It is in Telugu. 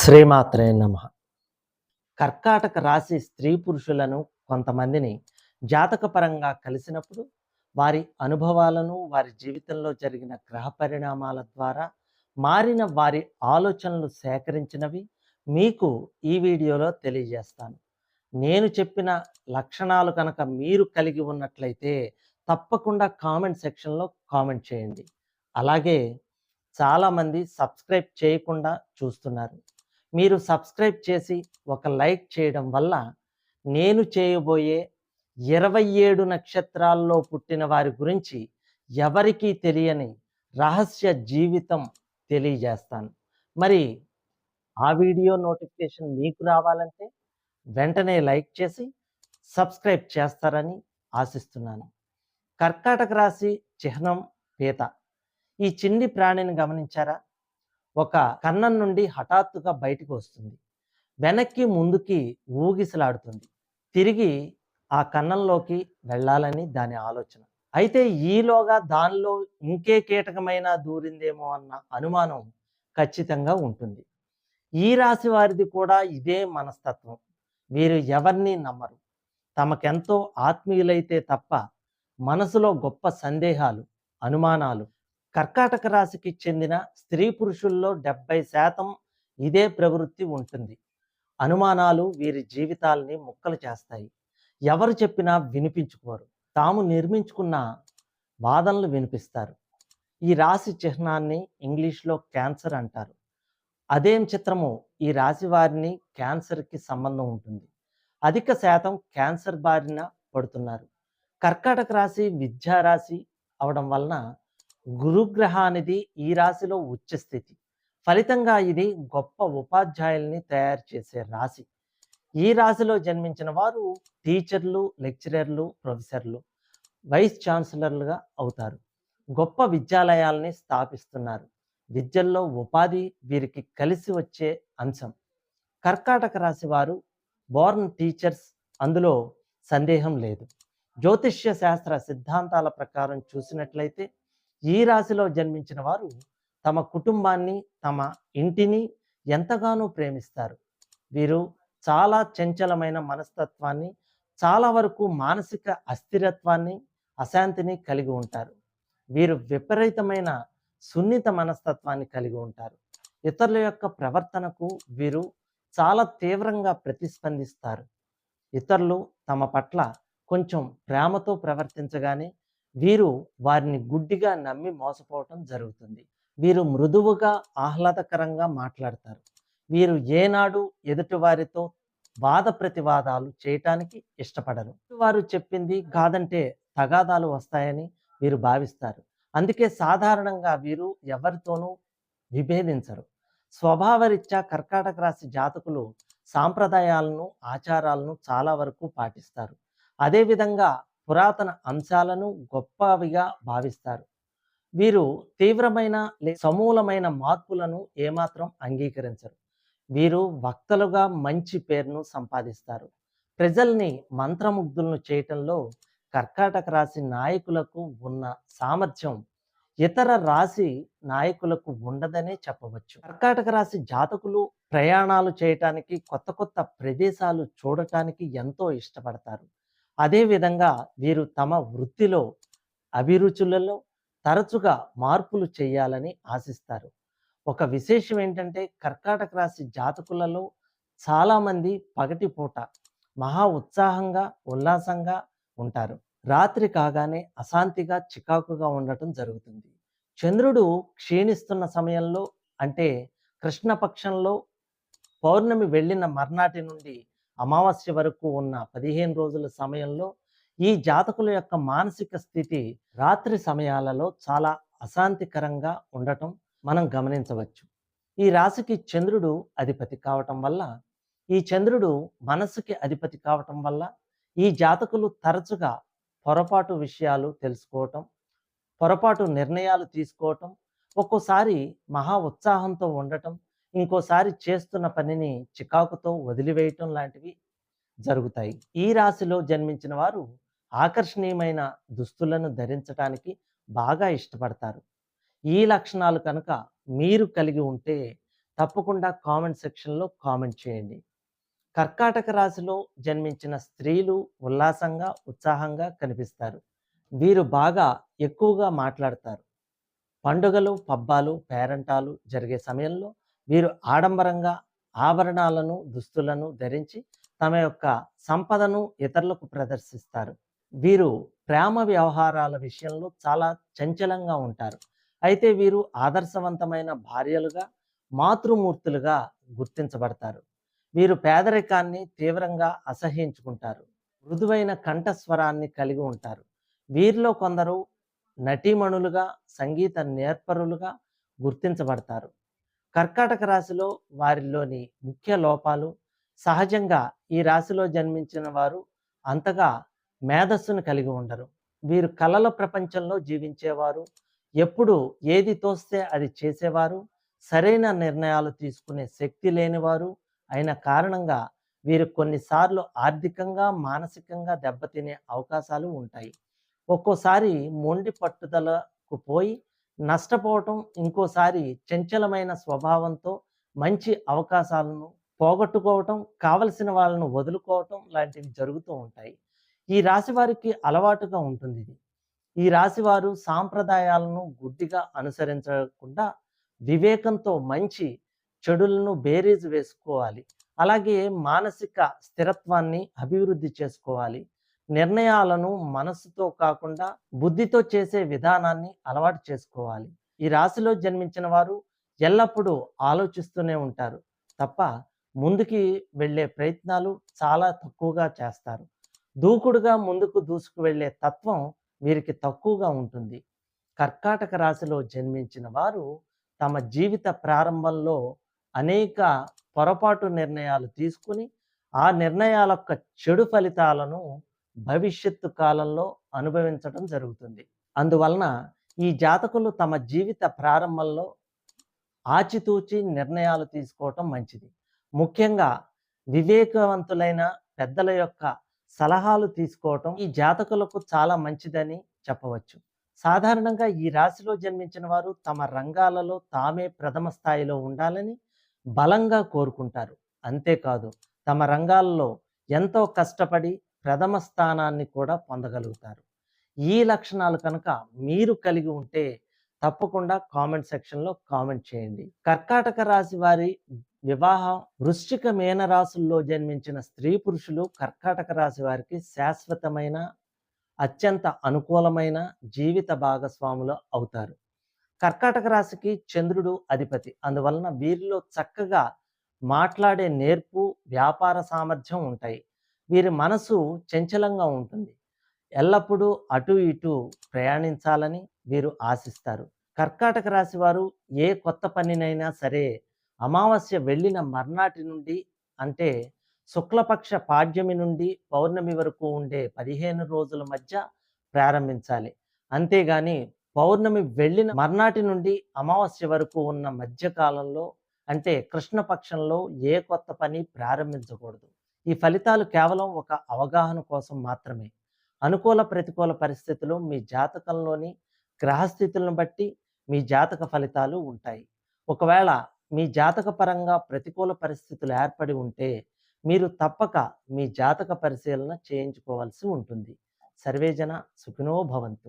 శ్రీమాత్రే నమ. కర్కాటక రాశి స్త్రీ పురుషులను కొంతమందిని జాతకపరంగా కలిసినప్పుడు వారి అనుభవాలను వారి జీవితంలో జరిగిన గ్రహ పరిణామాల ద్వారా మారిన వారి ఆలోచనలు సేకరించినవి మీకు ఈ వీడియోలో తెలియజేస్తాను. నేను చెప్పిన లక్షణాలు కనుక మీరు కలిగి ఉన్నట్లయితే తప్పకుండా కామెంట్ సెక్షన్లో కామెంట్ చేయండి. అలాగే చాలామంది సబ్స్క్రైబ్ చేయకుండా చూస్తున్నారు. మీరు సబ్స్క్రైబ్ చేసి ఒక లైక్ చేయడం వల్ల నేను చేయబోయే ఇరవై ఏడు నక్షత్రాల్లో పుట్టిన వారి గురించి ఎవరికీ తెలియని రహస్య జీవితం తెలియజేస్తాను. మరి ఆ వీడియో నోటిఫికేషన్ మీకు రావాలంటే వెంటనే లైక్ చేసి సబ్స్క్రైబ్ చేస్తారని ఆశిస్తున్నాను. కర్కాటక రాశి చిహ్నం పీత. ఈ చిన్ని ప్రాణిని గమనించారా? ఒక కన్నం నుండి హఠాత్తుగా బయటికి వస్తుంది. వెనక్కి ముందుకి ఊగిసలాడుతుంది. తిరిగి ఆ కన్నంలోకి వెళ్ళాలని దాని ఆలోచన. అయితే ఈలోగా దానిలో ఇంకే కీటకమైనా దూరిందేమో అన్న అనుమానం ఖచ్చితంగా ఉంటుంది. ఈ రాశి వారిది కూడా ఇదే మనస్తత్వం. వీరు ఎవరిని నమ్మరు. తమకెంతో ఆత్మీయులైతే తప్ప మనసులో గొప్ప సందేహాలు అనుమానాలు కర్కాటక రాశికి చెందిన స్త్రీ పురుషుల్లో డెబ్బై శాతం ఇదే ప్రవృత్తి ఉంటుంది. అనుమానాలు వీరి జీవితాల్ని ముక్కలు చేస్తాయి. ఎవరు చెప్పినా వినిపించుకోరు. తాము నిర్మించుకున్న వాదనలు వినిపిస్తారు. ఈ రాశి చిహ్నాన్ని ఇంగ్లీష్లో క్యాన్సర్ అంటారు. అదేం చిత్రము ఈ రాశి వారిని క్యాన్సర్కి సంబంధం ఉంటుంది. అధిక శాతం క్యాన్సర్ బారిన పడుతున్నారు. కర్కాటక రాశి విద్యా రాశి అవడం వలన గురుగ్రహానిది ఈ రాశిలో ఉచ్చ స్థితి. ఫలితంగా ఇది గొప్ప ఉపాధ్యాయుల్ని తయారు చేసే రాశి. ఈ రాశిలో జన్మించిన వారు టీచర్లు లెక్చరర్లు ప్రొఫెసర్లు వైస్ ఛాన్సలర్లుగా అవుతారు. గొప్ప విద్యాలయాల్ని స్థాపిస్తున్నారు. విద్యల్లో ఉపాధి వీరికి కలిసి వచ్చే అంశం. కర్కాటక రాశి వారు బోర్న్ టీచర్స్ అందులో సందేహం లేదు. జ్యోతిష్య శాస్త్ర సిద్ధాంతాల ప్రకారం చూసినట్లయితే ఈ రాశిలో జన్మించిన వారు తమ కుటుంబాన్ని తమ ఇంటిని ఎంతగానో ప్రేమిస్తారు. వీరు చాలా చంచలమైన మనస్తత్వాన్ని చాలా వరకు మానసిక అస్థిరత్వాన్ని అశాంతిని కలిగి ఉంటారు. వీరు విపరీతమైన సున్నిత మనస్తత్వాన్ని కలిగి ఉంటారు. ఇతరుల యొక్క ప్రవర్తనకు వీరు చాలా తీవ్రంగా ప్రతిస్పందిస్తారు. ఇతరులు తమ పట్ల కొంచెం ప్రేమతో ప్రవర్తించగానే వీరు వారిని గుడ్డిగా నమ్మి మోసపోవటం జరుగుతుంది. వీరు మృదువుగా ఆహ్లాదకరంగా మాట్లాడతారు. వీరు ఏనాడు ఎదుటివారితో వాద ప్రతివాదాలు చేయటానికి ఇష్టపడరు. వారు చెప్పింది కాదంటే తగాదాలు వస్తాయని వీరు భావిస్తారు. అందుకే సాధారణంగా వీరు ఎవరితోనూ విభేదించరు. స్వభావరీత్యా కర్కాటక రాశి జాతకులు సాంప్రదాయాలను ఆచారాలను చాలా వరకు పాటిస్తారు. అదేవిధంగా పురాతన అంశాలను గొప్పవిగా భావిస్తారు. వీరు తీవ్రమైన లే- సమూలమైన మార్పులను ఏమాత్రం అంగీకరించరు. వీరు వక్తలుగా మంచి పేరును సంపాదిస్తారు. ప్రజల్ని మంత్రముగ్ధులను చేయటంలో కర్కాటక రాశి నాయకులకు ఉన్న సామర్థ్యం ఇతర రాశి నాయకులకు ఉండదనే చెప్పవచ్చు. కర్కాటక రాశి జాతకులు ప్రయాణాలు చేయటానికి కొత్త కొత్త ప్రదేశాలు చూడటానికి ఎంతో ఇష్టపడతారు. అదేవిధంగా వీరు తమ వృత్తిలో అభిరుచులలో తరచుగా మార్పులు చేయాలని ఆశిస్తారు. ఒక విశేషం ఏంటంటే కర్కాటక రాశి జాతకులలో చాలామంది పగటిపూట మహా ఉత్సాహంగా ఉల్లాసంగా ఉంటారు. రాత్రి కాగానే అశాంతిగా చికాకుగా ఉండటం జరుగుతుంది. చంద్రుడు క్షీణిస్తున్న సమయంలో అంటే కృష్ణపక్షంలో పౌర్ణమి వెళ్ళిన మర్నాటి నుండి అమావాస్య వరకు ఉన్న పదిహేను రోజుల సమయంలో ఈ జాతకుల యొక్క మానసిక స్థితి రాత్రి సమయాలలో చాలా అశాంతికరంగా ఉండటం మనం గమనించవచ్చు. ఈ రాశికి చంద్రుడు అధిపతి కావటం వల్ల ఈ చంద్రుడు మనసుకి అధిపతి కావటం వల్ల ఈ జాతకులు తరచుగా పొరపాటు విషయాలు తెలుసుకోవటం పొరపాటు నిర్ణయాలు తీసుకోవటం ఒక్కోసారి మహా ఉత్సాహంతో ఉండటం ఇంకోసారి చేస్తున్న పనిని చికాకుతో వదిలివేయటం లాంటివి జరుగుతాయి ఈ రాశిలో జన్మించిన వారు ఆకర్షణీయమైన దుస్తులను ధరించడానికి బాగా ఇష్టపడతారు ఈ లక్షణాలు కనుక మీరు కలిగి ఉంటే తప్పకుండా కామెంట్ సెక్షన్‌లో కామెంట్ చేయండి. కర్కాటక రాశిలో జన్మించిన స్త్రీలు ఉల్లాసంగా, ఉత్సాహంగా కనిపిస్తారు. వీరు బాగా ఎక్కువగా మాట్లాడతారు. పండుగలు, పబ్బాలు, పేరంటాలు జరిగే సమయంలో వీరు ఆడంబరంగా ఆభరణాలను, దుస్తులను ధరించి తమ యొక్క సంపదను ఇతరులకు ప్రదర్శిస్తారు. వీరు ప్రేమ వ్యవహారాల విషయంలో చాలా చంచలంగా ఉంటారు. అయితే వీరు ఆదర్శవంతమైన భార్యలుగా, మాతృమూర్తులుగా గుర్తించబడతారు. వీరు పేదరికాన్ని తీవ్రంగా అసహ్యించుకుంటారు. మృదువైన కంఠస్వరాన్ని కలిగి ఉంటారు. వీరిలో కొందరు నటీమణులుగా, సంగీత నేర్పరులుగా గుర్తించబడతారు. కర్కాటక రాశిలో వారిలోని ముఖ్య లోపాలు సహజంగా ఈ రాశిలో జన్మించిన వారు అంతగా మేధస్సును కలిగి ఉండరు. వీరు కలల ప్రపంచంలో జీవించేవారు. ఎప్పుడు ఏది తోస్తే అది చేసేవారు. సరైన నిర్ణయాలు తీసుకునే శక్తి లేనివారు అయిన కారణంగా వీరు కొన్నిసార్లు ఆర్థికంగా, మానసికంగా దెబ్బతినే అవకాశాలు ఉంటాయి. ఒక్కోసారి మొండి పట్టుదలకు పోయి నష్టపోవటం, ఇంకోసారి చంచలమైన స్వభావంతో మంచి అవకాశాలను పోగొట్టుకోవటం, కావలసిన వాళ్ళను వదులుకోవటం లాంటివి జరుగుతూ ఉంటాయి. ఈ రాశి వారికి అలవాటుగా ఉంటుంది ఇది ఈ రాశి వారు సాంప్రదాయాలను గుడ్డిగా అనుసరించకుండా వివేకంతో మంచి, చెడులను బేరీజు వేసుకోవాలి. అలాగే మానసిక స్థిరత్వాన్ని అభివృద్ధి చేసుకోవాలి. నిర్ణయాలను మనస్సుతో కాకుండా బుద్ధితో చేసే విధానాన్ని అలవాటు చేసుకోవాలి. ఈ రాశిలో జన్మించిన వారు ఎల్లప్పుడూ ఆలోచిస్తూనే ఉంటారు తప్ప ముందుకి వెళ్ళే ప్రయత్నాలు చాలా తక్కువగా చేస్తారు. దూకుడుగా ముందుకు దూసుకు వెళ్ళే తత్వం వీరికి తక్కువగా ఉంటుంది. కర్కాటక రాశిలో జన్మించిన వారు తమ జీవిత ప్రారంభంలో అనేక పొరపాటు నిర్ణయాలు తీసుకొని, ఆ నిర్ణయాల యొక్క చెడు ఫలితాలను భవిష్యత్తు కాలంలో అనుభవించడం జరుగుతుంది. అందువలన ఈ జాతకులు తమ జీవిత ప్రారంభంలో ఆచితూచి నిర్ణయాలు తీసుకోవటం మంచిది. ముఖ్యంగా వివేకవంతులైన పెద్దల యొక్క సలహాలు తీసుకోవటం ఈ జాతకులకు చాలా మంచిదని చెప్పవచ్చు. సాధారణంగా ఈ రాశిలో జన్మించిన వారు తమ రంగాలలో తామే ప్రథమ స్థాయిలో ఉండాలని బలంగా కోరుకుంటారు. అంతేకాదు తమ రంగాల్లో ఎంతో కష్టపడి ప్రథమ స్థానాన్ని కూడా పొందగలుగుతారు. ఈ లక్షణాలు కనుక మీరు కలిగి ఉంటే తప్పకుండా కామెంట్ సెక్షన్‌లో కామెంట్ చేయండి. కర్కాటక రాశి వారి వివాహం వృశ్చిక, మేనరాశుల్లో జన్మించిన స్త్రీ పురుషులు కర్కాటక రాశి వారికి శాశ్వతమైన, అత్యంత అనుకూలమైన జీవిత భాగస్వాములు అవుతారు. కర్కాటక రాశికి చంద్రుడు అధిపతి. అందువలన వీరిలో చక్కగా మాట్లాడే నేర్పు, వ్యాపార సామర్థ్యం ఉంటాయి. వీరి మనసు చంచలంగా ఉంటుంది. ఎల్లప్పుడూ అటు ఇటు ప్రయాణించాలని వీరు ఆశిస్తారు. కర్కాటక రాశి వారు ఏ కొత్త పనినైనా సరే అమావాస్య వెళ్ళిన మర్నాటి నుండి అంటే శుక్లపక్ష పాడ్యమి నుండి పౌర్ణమి వరకు ఉండే 15 రోజుల మధ్య ప్రారంభించాలి. అంతేగాని పౌర్ణమి వెళ్ళిన మర్నాటి నుండి అమావాస్య వరకు ఉన్న మధ్యకాలంలో అంటే కృష్ణపక్షంలో ఏ కొత్త పని ప్రారంభించకూడదు. ఈ ఫలితాలు కేవలం ఒక అవగాహన కోసం మాత్రమే. అనుకూల, ప్రతికూల పరిస్థితులు మీ జాతకంలోని గ్రహస్థితులను బట్టి మీ జాతక ఫలితాలు ఉంటాయి. ఒకవేళ మీ జాతక పరంగా ప్రతికూల పరిస్థితులు ఏర్పడి ఉంటే మీరు తప్పక మీ జాతక పరిశీలన చేయించుకోవాల్సి ఉంటుంది. సర్వేజన సుఖినో భవంతు.